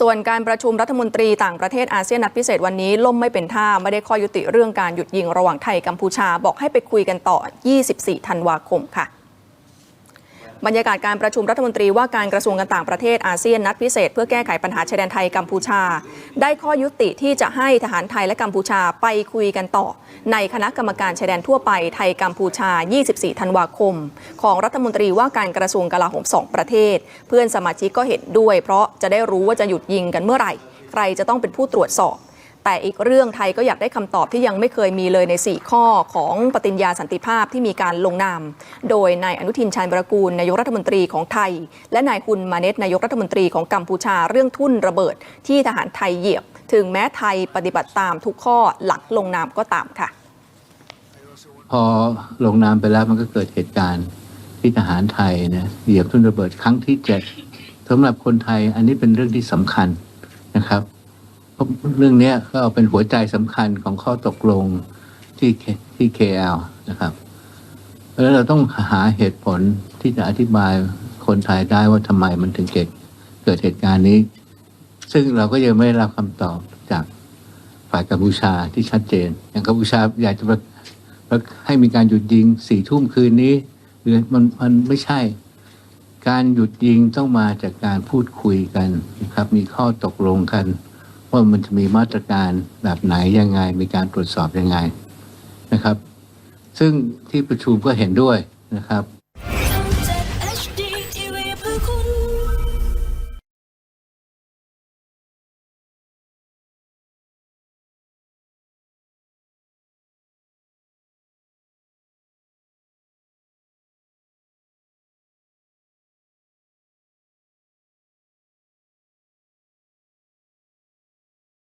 ส่วนการประชุมรัฐมนตรีต่างประเทศอาเซียนนัดพิเศษวันนี้ ล่มไม่เป็นท่า ไม่ได้ข้อยุติเรื่องการหยุดยิงระหว่างไทยกัมพูชาบอกให้ไปคุยกันต่อ 24 ธันวาคมค่ะ บรรยากาศการประชุมรัฐมนตรีว่าการกระทรวงการต่างประเทศอาเซียนนัดพิเศษ เพื่อแก้ไขปัญหาชายแดนไทยกัมพูชา ได้ข้อยุติที่จะให้ทหารไทยและกัมพูชาไปคุยกันต่อ ในคณะกรรมการชายแดนทั่วไปไทยกัมพูชา 24 ธันวาคม ของรัฐมนตรีว่าการกระทรวงกลาโหมสองประเทศ เพื่อนสมาชิกก็เห็นด้วย เพราะจะได้รู้ว่าจะหยุดยิงกันเมื่อไหร่ ใครจะต้องเป็นผู้ตรวจสอบ แต่อีกเรื่องไทยก็อยากได้คำตอบที่ยังไม่เคยมีเลยใน 4 ข้อของปฏิญญาสันติภาพที่มีการลงนาม โดยนายอนุทินชาญบรกูลนายกรัฐมนตรีของไทย และนายฮุนมาเนตนายกรัฐมนตรีของกัมพูชาเรื่องทุ่นระเบิดที่ทหารไทยเหยียบ ถึงแม้ไทยปฏิบัติตามทุกข้อหลังลงนามก็ตามค่ะ พอลงนามไปแล้วมันก็เกิดเหตุการณ์ที่ทหารไทยเนี่ยเหยียบทุ่นระเบิดครั้งที่เจ็ดสำหรับคนไทยอันนี้เป็นเรื่องที่สำคัญนะครับ เรื่องนี้ก็เป็นหัวใจสำคัญของข้อตกลงที่ที่ KL นะครับแล้วเราต้องหาเหตุผลที่จะอธิบายคนไทยได้ว่าทำไมมันถึงเกิดเกิดเหตุการณ์นี้ ซึ่งเราก็ยังไม่ได้รับคำตอบจากฝ่ายกัมพูชาที่ชัดเจน อย่างกัมพูชาอยากจะให้มีการหยุดยิงสี่ทุ่มคืนนี้หรือมันมันไม่ใช่ การหยุดยิงต้องมาจากการพูดคุยกันนะครับ มีข้อตกลงกัน ว่ามันจะมีมาตรการแบบไหนยังไง มีการตรวจสอบยังไงนะครับ ซึ่งที่ประชุมก็เห็นด้วยนะครับ